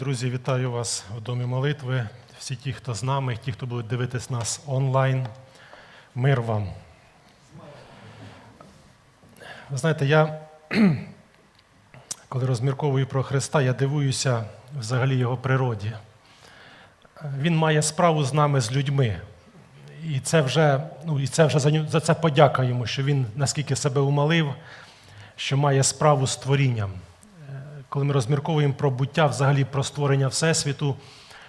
друзі, вітаю вас у домі молитви. Всі ті, хто з нами, ті, хто будуть дивитись нас онлайн. Мир вам. Ви знаєте, я коли розмірковую про Христа, я дивуюся взагалі його природі. Він має справу з нами, з людьми. І це вже, ну, і це вже за, за це подяка йому, що він наскільки себе умалив, що має справу з творінням. Коли ми розмірковуємо про буття, взагалі про створення Всесвіту,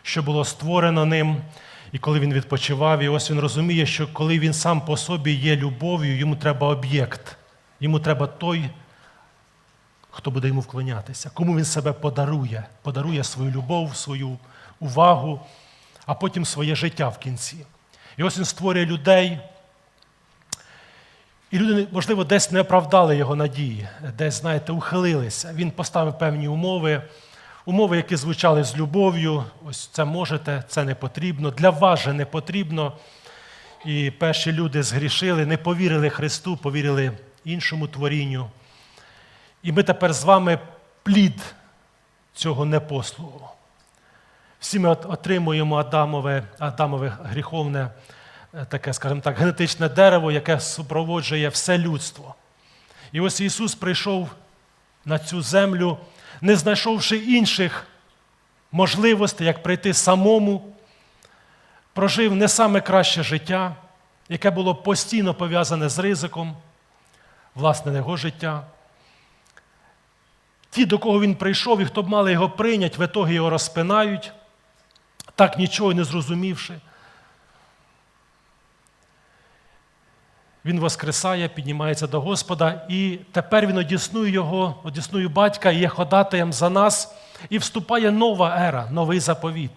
що було створено ним, і коли він відпочивав, і ось він розуміє, що коли він сам по собі є любов'ю, йому треба об'єкт, йому треба той, хто буде йому вклонятися, кому він себе подарує, подарує свою любов, свою увагу, а потім своє життя в кінці. І ось він створює людей. І люди, можливо, десь не оправдали його надії, десь, знаєте, ухилилися. Він поставив певні умови, умови, які звучали з любов'ю. Ось це можете, це не потрібно. Для вас же не потрібно. І перші люди згрішили, не повірили Христу, повірили іншому творінню. І ми тепер з вами плід цього непослугу. Всі ми отримуємо Адамове, Адамове гріховне, таке, скажімо так, генетичне дерево, яке супроводжує все людство. І ось Ісус прийшов на цю землю, не знайшовши інших можливостей, як прийти самому, прожив не саме краще життя, яке було постійно пов'язане з ризиком, власне, його життя. Ті, до кого він прийшов, і хто б мали його прийняти, в ітогі його розпинають, так нічого не зрозумівши. Він воскресає, піднімається до Господа, і тепер він одіснує його, одіснує батька і є ходатаєм за нас, і вступає нова ера, новий заповіт.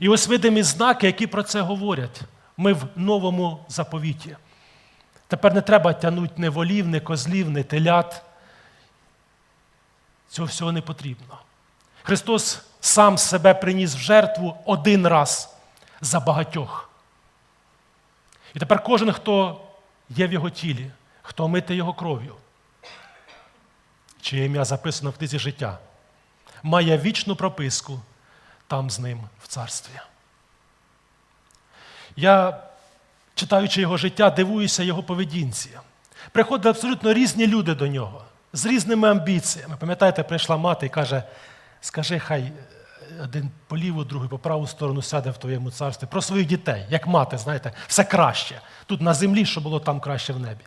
І ось видимі знаки, які про це говорять. Ми в новому заповіті. Тепер не треба тягнути ні волів, ні козлів, ні телят. Цього всього не потрібно. Христос сам себе приніс в жертву один раз за багатьох. І тепер кожен, хто є в його тілі, хто мити його кров'ю, чиє ім'я записано в книзі життя, має вічну прописку там з ним в царстві. Я, читаючи його життя, дивуюся його поведінці. Приходять абсолютно різні люди до нього з різними амбіціями. Пам'ятаєте, прийшла мати і каже: скажи, хай один по ліву, другий по праву сторону сяде в твоєму царстві. Про своїх дітей, як мати, знаєте, все краще. Тут на землі, що було там краще в небі.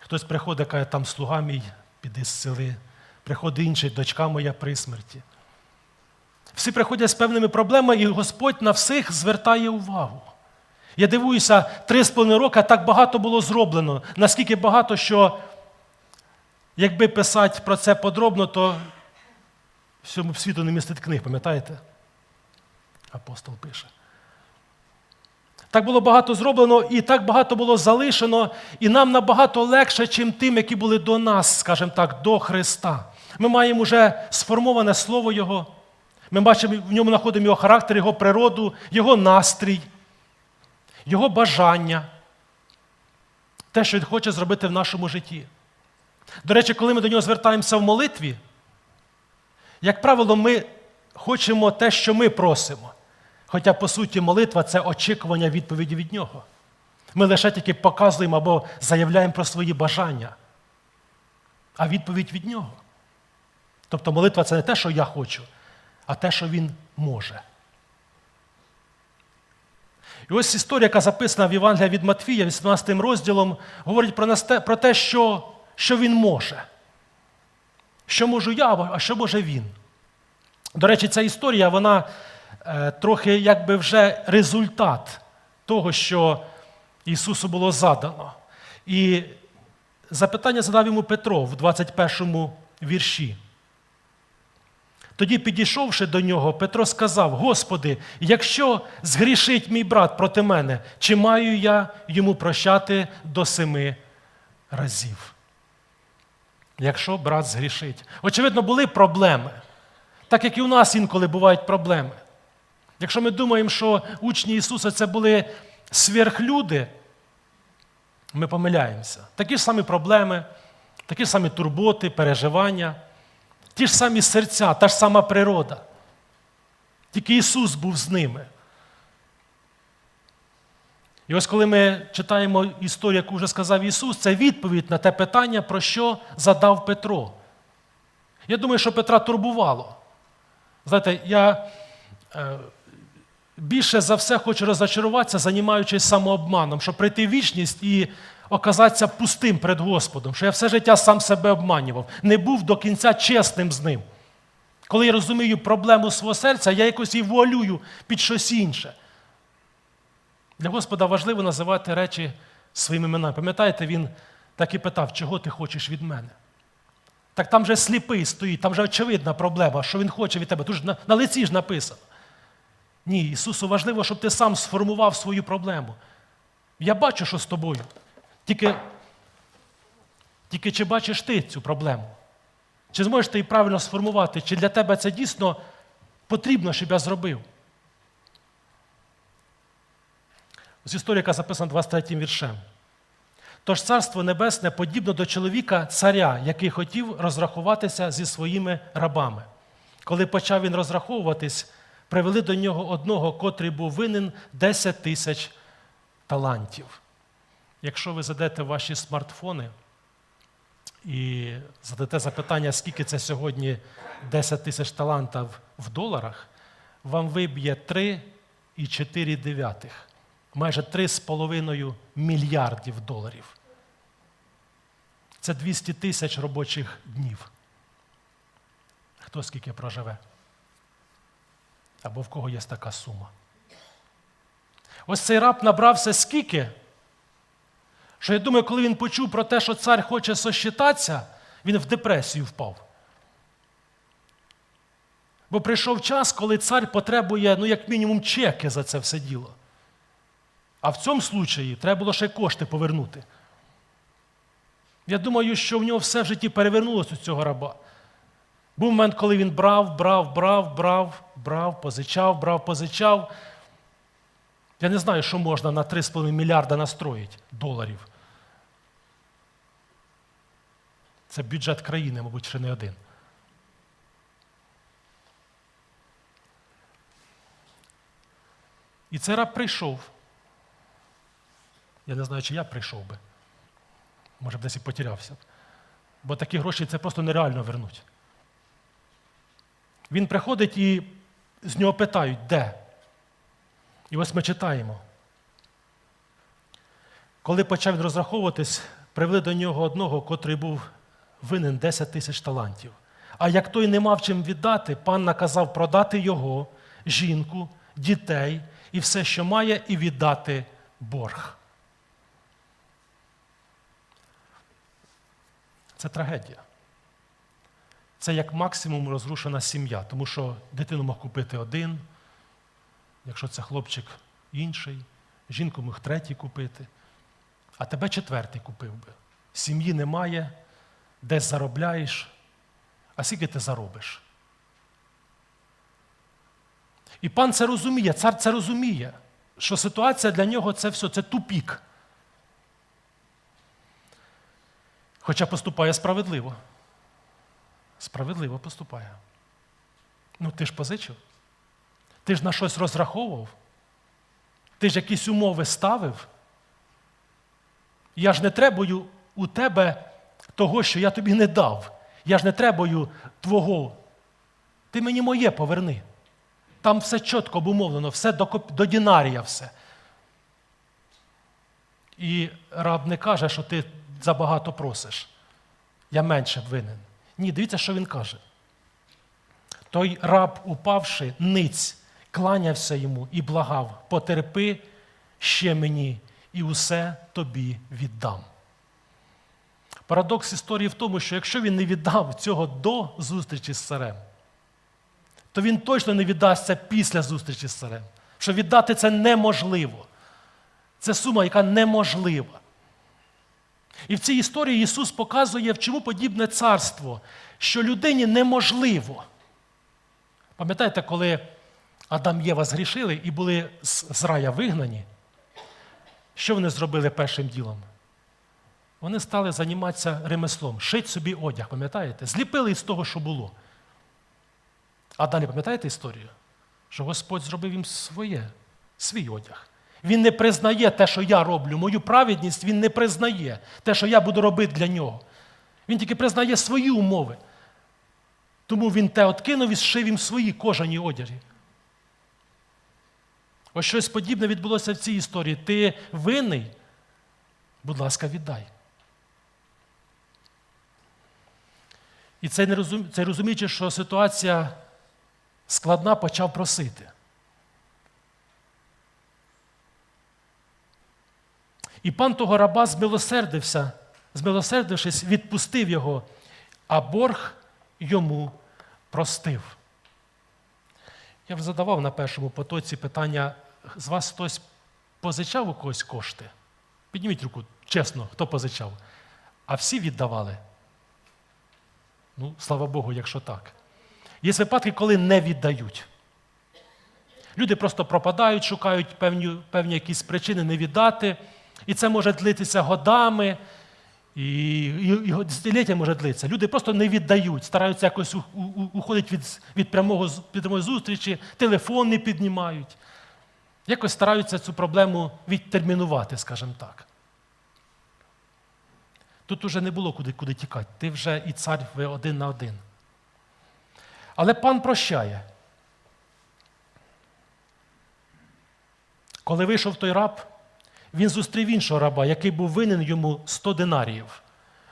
Хтось приходить, каже, там слуга мій, піди з сели. Приходить інший, дочка моя при смерті. Всі приходять з певними проблемами, і Господь на всіх звертає увагу. Я дивуюся, три з половиною роки так багато було зроблено. Наскільки багато, що якби писати про це подробно, то всьому світу не містить книг, пам'ятаєте? Апостол пише. Так було багато зроблено, і так багато було залишено, і нам набагато легше, чим тим, які були до нас, скажімо так, до Христа. Ми маємо вже сформоване слово Його. Ми бачимо, в ньому знаходимо його характер, його природу, його настрій, його бажання, те, що він хоче зробити в нашому житті. До речі, коли ми до нього звертаємося в молитві, як правило, ми хочемо те, що ми просимо. Хоча, по суті, молитва це очікування відповіді від нього. Ми лише тільки показуємо або заявляємо про свої бажання, а відповідь від нього. Тобто молитва це не те, що я хочу, а те, що він може. І ось історія, яка записана в Євангелії від Матфія, 18 розділом, говорить про те, що, що він може. Що можу я, а що може він. До речі, ця історія, вона е, трохи якби вже результат того, що Ісусу було задано. І запитання задав йому Петро в 21 вірші. Тоді, підійшовши до нього, Петро сказав: Господи, якщо згрішить мій брат проти мене, чи маю я йому прощати до семи разів? Якщо брат згрішить. Очевидно, були проблеми, так як і у нас інколи бувають проблеми. Якщо ми думаємо, що учні Ісуса це були сверхлюди, ми помиляємося. Такі ж самі проблеми, такі ж самі турботи, переживання. ті ж самі серця, та ж сама природа. Тільки Ісус був з ними. І ось коли ми читаємо історію, яку вже сказав Ісус, це відповідь на те питання, про що задав Петро. Я думаю, що Петра турбувало. Знаєте, я е, більше за все хочу розочаруватися, займаючись самообманом, щоб прийти в вічність і оказатися пустим перед Господом, що я все життя сам себе обманював, не був до кінця чесним з ним. Коли я розумію проблему свого серця, я якось її волюю під щось інше. Для Господа важливо називати речі своїми іменами. Пам'ятаєте, він так і питав, чого ти хочеш від мене? Так там же сліпий стоїть, там же очевидна проблема, що він хоче від тебе. Тут ж на, на лиці ж написано. Ні, Ісусу важливо, щоб ти сам сформував свою проблему. Я бачу, що з тобою. Тільки, тільки чи бачиш ти цю проблему? Чи зможеш ти її правильно сформувати? Чи для тебе це дійсно потрібно, щоб я зробив? Ось історія, яка записана 23 віршем. Тож Царство Небесне подібно до чоловіка царя, який хотів розрахуватися зі своїми рабами. Коли почав він розраховуватись, привели до нього одного, котрий був винен 10 тисяч талантів. Якщо ви задете ваші смартфони і задате запитання, скільки це сьогодні 10 тисяч талантів в доларах, вам виб'є 3,4 дев'ятих майже 3,5 мільярдів доларів. Це 200 тисяч робочих днів. Хто скільки проживе? Або в кого є така сума? Ось цей раб набрався скільки, що я думаю, коли він почув про те, що цар хоче сосчитатися, він в депресію впав. Бо прийшов час, коли цар потребує, ну, як мінімум, чеки за це все діло. А в цьому случаї треба було ще кошти повернути. Я думаю, що в нього все в житті перевернулося у цього раба. Був момент, коли він брав, брав, брав, брав, брав, позичав, брав, позичав. Я не знаю, що можна на 3,5 мільярда настроїти доларів. Це бюджет країни, мабуть, ще не один. І цей раб прийшов. Я не знаю, чи я прийшов би. Може б десь і потерявся. Бо такі гроші це просто нереально вернуть. Він приходить і з нього питають, де? І ось ми читаємо. Коли почав він розраховуватись, привели до нього одного, котрий був винен 10 тисяч талантів. А як той не мав чим віддати, пан наказав продати його, жінку, дітей і все, що має, і віддати борг. Це трагедія. Це як максимум розрушена сім'я, тому що дитину мог купити один, якщо це хлопчик інший, жінку міг третій купити, а тебе четвертий купив би. Сім'ї немає, десь заробляєш, а скільки ти заробиш? І пан це розуміє, цар це розуміє, що ситуація для нього це все, це тупік. Хоча поступає справедливо. Справедливо поступає. Ну, ти ж позичив. Ти ж на щось розраховував. Ти ж якісь умови ставив. Я ж не требую у тебе того, що я тобі не дав. Я ж не требую твого. Ти мені моє поверни. Там все чітко обумовлено, все до, до дінарія все. І раб не каже, що ти забагато просиш. Я менше винен. Ні, дивіться, що він каже. Той раб, упавши, ниць, кланявся йому і благав: потерпи ще мені, і усе тобі віддам. Парадокс історії в тому, що якщо він не віддав цього до зустрічі з царем, то він точно не віддасть це після зустрічі з царем. Що віддати це неможливо. Це сума, яка неможлива. І в цій історії Ісус показує, в чому подібне царство, що людині неможливо. Пам'ятаєте, коли Адам і Єва згрішили і були з рая вигнані, що вони зробили першим ділом? вони стали займатися ремеслом, шить собі одяг, пам'ятаєте? Зліпили із того, що було. А далі пам'ятаєте історію? Що Господь зробив їм своє, свій одяг. Він не признає те, що я роблю. Мою праведність він не признає те, що я буду робити для нього. Він тільки признає свої умови. Тому він те откинув і зшив їм свої кожані одяги. Ось щось подібне відбулося в цій історії. Ти винний, будь ласка, віддай. І цей, розуміючи, що ситуація складна, почав просити. І пан того раба змилосердився, змилосердившись, відпустив його, а борг йому простив. Я вже задавав на першому потоці питання: з вас хтось позичав у когось кошти? Підніміть руку, чесно, хто позичав? А всі віддавали? Ну, слава Богу, якщо так. Є випадки, коли не віддають. Люди просто пропадають, шукають певні, певні якісь причини не віддати. І це може длитися годами, і, і, і десятиліття може длитися. Люди просто не віддають, стараються якось у, у, уходити від, від прямого прямої зустрічі, телефон не піднімають. Якось стараються цю проблему відтермінувати, скажімо так. Тут уже не було куди, куди тікати. Ти вже і цар ви один на один. Але пан прощає. Коли вийшов той раб, він зустрів іншого раба, який був винен йому 100 динаріїв.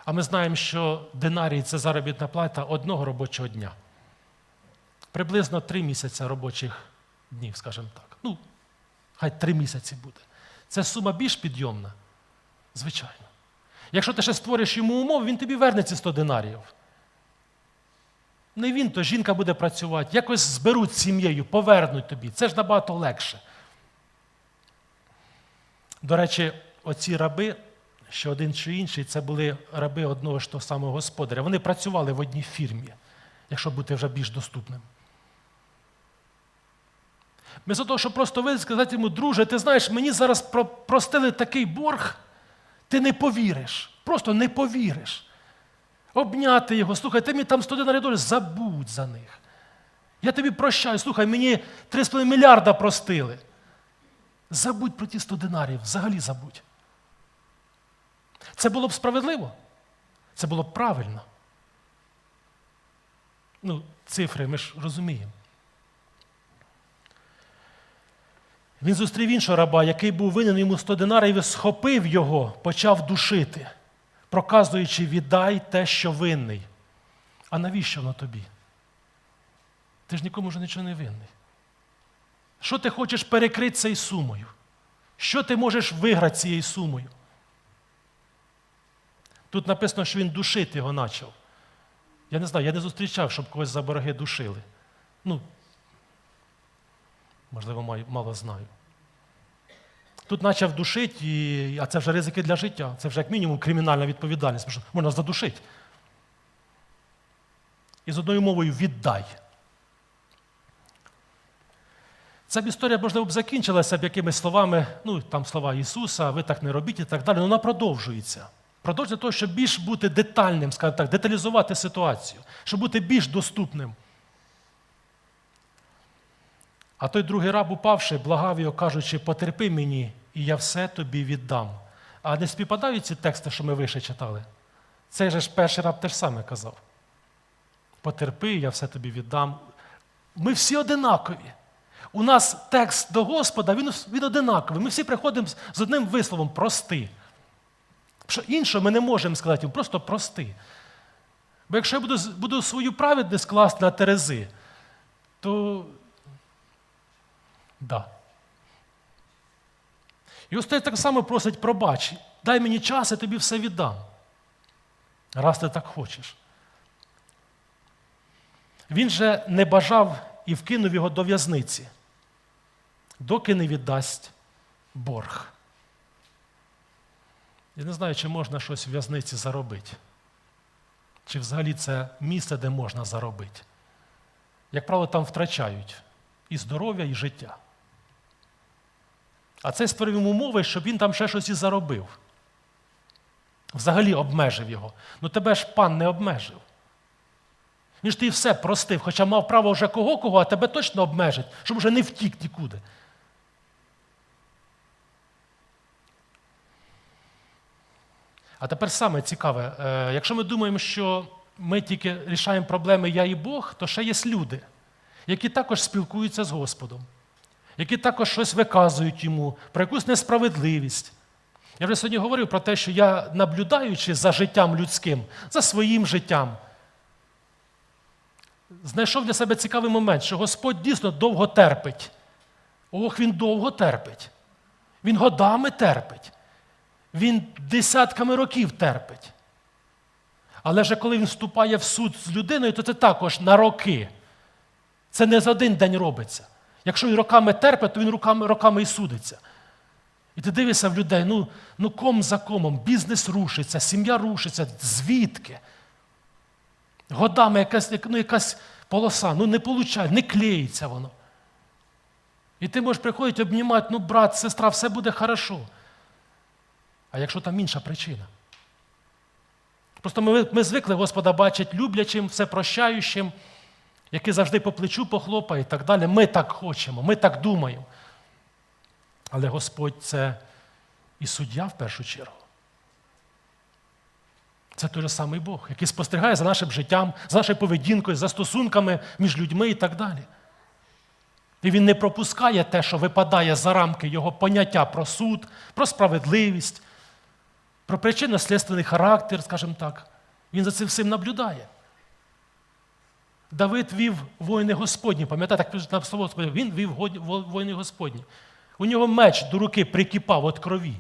А ми знаємо, що динарій це заробітна плата одного робочого дня. Приблизно три місяці робочих днів, скажімо так. Ну, хай три місяці буде. Це сума більш підйомна? Звичайно. Якщо ти ще створиш йому умови, він тобі верне ці 100 динаріїв. Не він, то жінка буде працювати, якось зберуть сім'єю, повернуть тобі. Це ж набагато легше. До речі, оці раби, що один чи інший, це були раби одного ж того самого господаря. Вони працювали в одній фірмі, якщо бути вже більш доступним. Вместо того, щоб просто вийти сказати йому, друже, ти знаєш, мені зараз простили такий борг, ти не повіриш. Просто не повіриш. Обняти його, слухай, ти мені там 100 динарів доларів, забудь за них. Я тобі прощаю, слухай, мені 3,5 мільярда простили. Забудь про ті 100 динарів, взагалі забудь. Це було б справедливо. Це було б правильно. Ну, цифри ми ж розуміємо. Він зустрів іншого раба, який був винен йому 100 динарів, і схопив його, почав душити, проказуючи, віддай те, що винний. А навіщо воно тобі? Ти ж нікому вже нічого не винний. Що ти хочеш перекрити цією сумою? Що ти можеш виграти цією сумою? Тут написано, що він душити його почав. Я не знаю, я не зустрічав, щоб когось за борги душили. Ну, можливо, мало знаю. Тут почав душити, і, а це вже ризики для життя. Це вже як мінімум кримінальна відповідальність, можна задушити. І з одною мовою віддай. Ця б історія, можливо, б закінчилася б якимись словами, ну, там слова Ісуса, ви так не робіть і так далі. але вона продовжується. Продовжується того, щоб більш бути детальним, скажімо так, деталізувати ситуацію, щоб бути більш доступним. А той другий раб, упавши, благав його, кажучи, потерпи мені, і я все тобі віддам. А не співпадають ці тексти, що ми вище читали? Цей же ж перший раб теж саме казав. Потерпи, я все тобі віддам. Ми всі одинакові. У нас текст до Господа, він, він одинаковий. Ми всі приходимо з- одним висловом прости. Що іншого ми не можемо сказати, просто прости. Бо якщо я буду, буду свою праведність класти на терези, то да. І ось той так само просить пробач, дай мені час, я тобі все віддам. Раз ти так хочеш. Він же не бажав і вкинув його до в'язниці, доки не віддасть борг. Я не знаю, чи можна щось в в'язниці заробити. Чи взагалі це місце, де можна заробити. Як правило, там втрачають і здоров'я, і життя. А це створив йому умови, щоб він там ще щось і заробив. взагалі обмежив його. Ну тебе ж пан не обмежив. Він ж ти все простив, хоча мав право вже кого кого, а тебе точно обмежить, щоб вже не втік нікуди. А тепер саме цікаве, е, якщо ми думаємо, що ми тільки рішаємо проблеми я і Бог, то ще є люди, які також спілкуються з Господом, які також щось виказують йому про якусь несправедливість. Я вже сьогодні говорив про те, що я, наблюдаючи за життям людським, за своїм життям, знайшов для себе цікавий момент, що Господь дійсно довго терпить. Ох, Він довго терпить. Він годами терпить. Він десятками років терпить. Але вже коли він вступає в суд з людиною, то це також на роки. Це не за один день робиться. Якщо він роками терпить, то він роками, роками і судиться. І ти дивишся в людей, ну, ну ком за комом, бізнес рушиться, сім'я рушиться, звідки? Годами якась, ну, якась полоса, ну не получає, не клеїться воно. І ти можеш приходити обнімати, ну, брат, сестра, все буде хорошо. А якщо там інша причина? Просто ми, ми звикли Господа бачити люблячим, всепрощаючим, який завжди по плечу похлопає і так далі. Ми так хочемо, ми так думаємо. Але Господь це і суддя в першу чергу. Це той же самий Бог, який спостерігає за нашим життям, за нашою поведінкою, за стосунками між людьми і так далі. І він не пропускає те, що випадає за рамки його поняття про суд, про справедливість, про причинно-слідственний характер, скажімо так. Він за цим всім наблюдає. Давид вів воїни Господні, пам'ятаєте, пишуть на слово, він вів воїни Господні. У нього меч до руки прикипав від крові.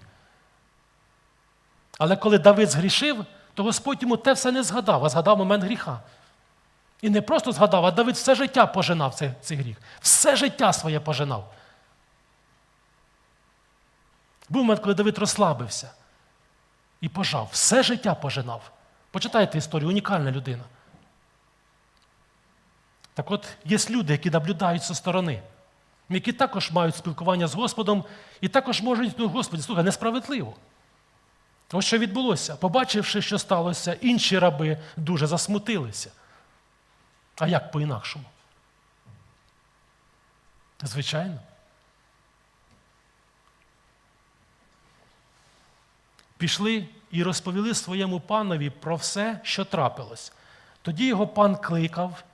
Але коли Давид згрішив, то Господь йому те все не згадав, а згадав момент гріха. І не просто згадав, а Давид все життя пожинав цей, цей гріх. Все життя своє пожинав. Був момент, коли Давид розслабився і пожав. Все життя пожинав. Почитайте історію, унікальна людина. Так от є люди, які наблюдають зі сторони, які також мають спілкування з Господом і також можуть, ну, Господи, слухай, несправедливо. Ось що відбулося. Побачивши, що сталося, інші раби дуже засмутилися. А як по-інакшому? Звичайно. Пішли і розповіли своєму панові про все, що трапилось. Тоді його пан кликав,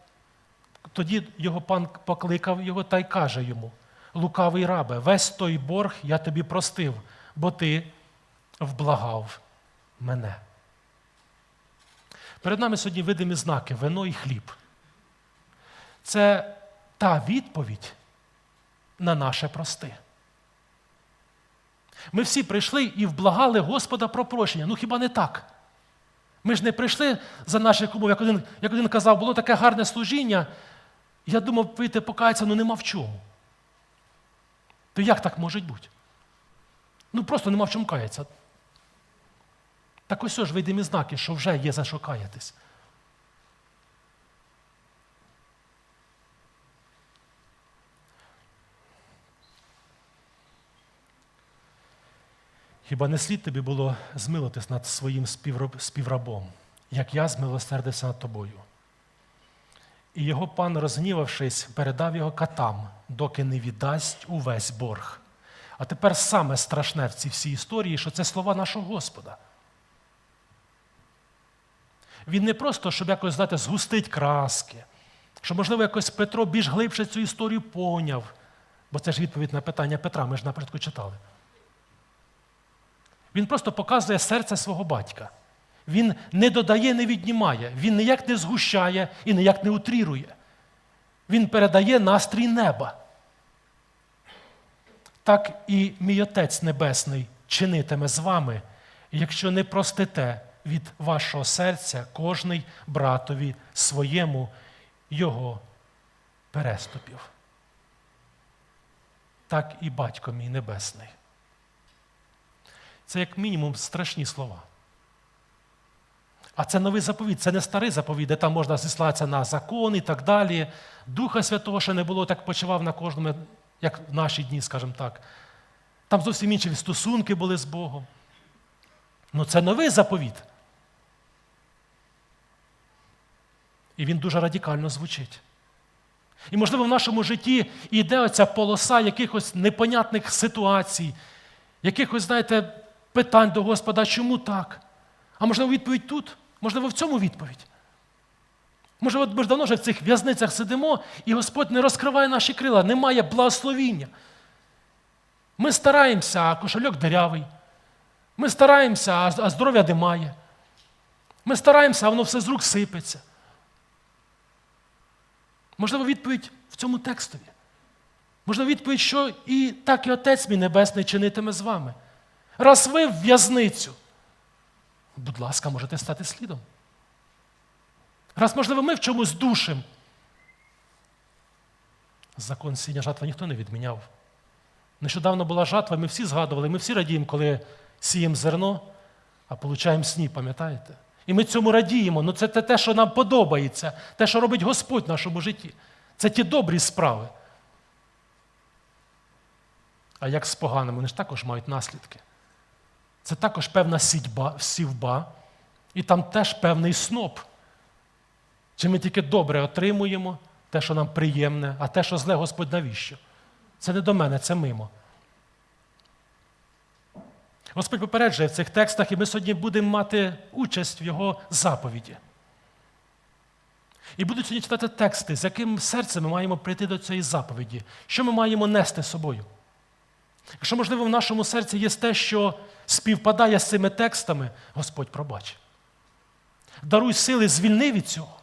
тоді його пан покликав його та й каже йому: Лукавий рабе, весь той борг я тобі простив, бо ти вблагав мене. Перед нами сьогодні видимі знаки вино і хліб. Це та відповідь на наше прости. Ми всі прийшли і вблагали Господа про прощення. Ну хіба не так? Ми ж не прийшли за наших умов, як один як один казав, було таке гарне служіння. Я думав, вийти покаятися, ну нема в чому. То як так може бути? Ну просто нема в чому каятися. Так ось ж видимі знаки, що вже є за що каятись. Хіба не слід тобі було змилитись над своїм співрабом, як я змилосердився над тобою? І його пан, розгнівавшись, передав його катам, доки не віддасть увесь борг. А тепер саме страшне в цій всій історії, що це слова нашого Господа. Він не просто, щоб якось знаєте, згустить краски, що, можливо, якось Петро більш глибше цю історію поняв, бо це ж відповідь на питання Петра, ми ж напередку читали. Він просто показує серце свого батька. Він не додає, не віднімає, він ніяк не згущає і ніяк не утрірує. Він передає настрій неба. Так і мій Отець Небесний чинитиме з вами, якщо не простите від вашого серця кожний братові своєму його переступів. Так і батько мій Небесний. Це як мінімум страшні слова. А це новий заповідь, це не старий заповідь, де там можна зіслатися на закон і так далі. Духа Святого ще не було, так почував на кожному, як в наші дні, скажімо так. Там зовсім інші стосунки були з Богом. Ну це новий заповіт. І він дуже радикально звучить. І, можливо, в нашому житті йде оця полоса якихось непонятних ситуацій, якихось, знаєте, питань до Господа, чому так? А можливо, відповідь тут, можливо, в цьому відповідь. Може, от ми ж давно вже в цих в'язницях сидимо, і Господь не розкриває наші крила, немає благословіння. Ми стараємося, а кошельок дирявий. Ми стараємося, а здоров'я немає. Ми стараємося, а воно все з рук сипеться. Можливо, відповідь в цьому текстові. Можливо, відповідь, що і так і Отець мій Небесний чинитиме з вами. Раз ви в в'язницю, будь ласка, можете стати слідом. Раз, можливо, ми в чомусь душим. Закон сіння жатва ніхто не відміняв. Нещодавно була жатва, ми всі згадували, ми всі радіємо, коли сіємо зерно, а получаємо сніп, пам'ятаєте? І ми цьому радіємо. Ну це те, що нам подобається, те, що робить Господь в нашому житті. Це ті добрі справи. А як з поганими, вони ж також мають наслідки. Це також певна сідьба, сівба, і там теж певний сноп. Чи ми тільки добре отримуємо те, що нам приємне, а те, що зле, Господь навіщо? Це не до мене, це мимо. Господь попереджує в цих текстах, і ми сьогодні будемо мати участь в Його заповіді. І будуть сьогодні читати тексти, з яким серцем ми маємо прийти до цієї заповіді, що ми маємо нести з собою. Якщо, можливо, в нашому серці є те, що співпадає з цими текстами, Господь пробач. Даруй сили, звільни від цього.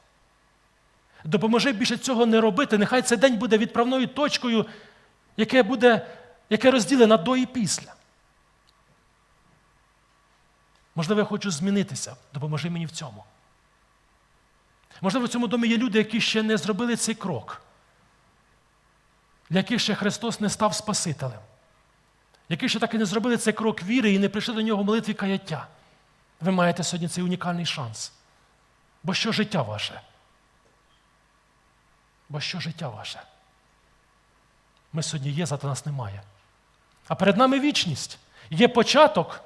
Допоможи більше цього не робити. Нехай цей день буде відправною точкою, яке буде, яке розділене до і після. Можливо, я хочу змінитися. Допоможи мені в цьому. Можливо, в цьому домі є люди, які ще не зробили цей крок, для яких ще Христос не став Спасителем, які ще так і не зробили цей крок віри і не прийшли до нього в молитві каяття. Ви маєте сьогодні цей унікальний шанс. Бо що життя ваше? Бо що життя ваше? Ми сьогодні є, завтра нас немає. А перед нами вічність. Є початок,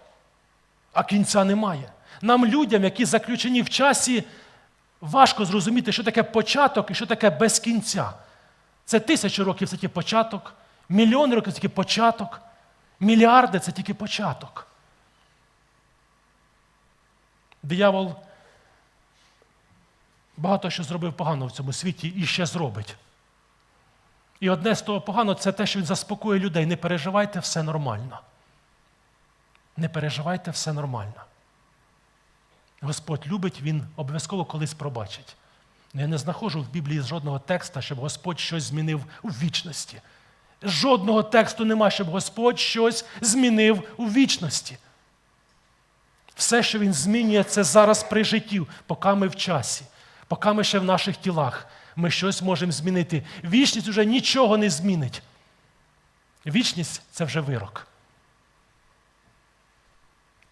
а кінця немає. Нам, людям, які заключені в часі, важко зрозуміти, що таке початок і що таке без кінця. Це тисячі років це тільки початок, мільйони років це тільки початок, мільярди це тільки початок. Диявол багато що зробив погано в цьому світі і ще зробить. І одне з того погано це те, що він заспокоює людей. Не переживайте, все нормально. Не переживайте, все нормально. Господь любить, Він обов'язково колись пробачить. Я не знаходжу в Біблії жодного текста, щоб Господь щось змінив у вічності. Жодного тексту нема, щоб Господь щось змінив у вічності. Все, що Він змінює, це зараз при житті, поки ми в часі, поки ми ще в наших тілах, ми щось можемо змінити. Вічність вже нічого не змінить. Вічність це вже вирок.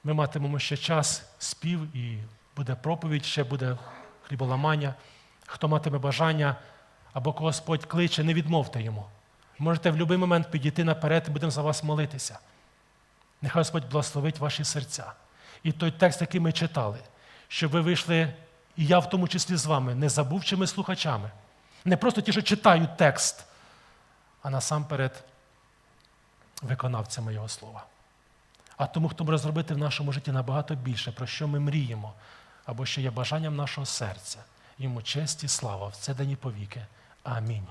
Ми матимемо ще час спів і буде проповідь, ще буде хліболамання. Хто матиме бажання або Господь кличе, не відмовте йому. Можете в будь-який момент підійти наперед і будемо за вас молитися. Нехай Господь благословить ваші серця. І той текст, який ми читали, щоб ви вийшли, і я в тому числі з вами, не забувчими слухачами. Не просто ті, що читають текст, а насамперед виконавцями Його слова. А тому, хто може зробити в нашому житті набагато більше, про що ми мріємо, або що є бажанням нашого серця. Йому честь і слава в це день і повіки. Амінь.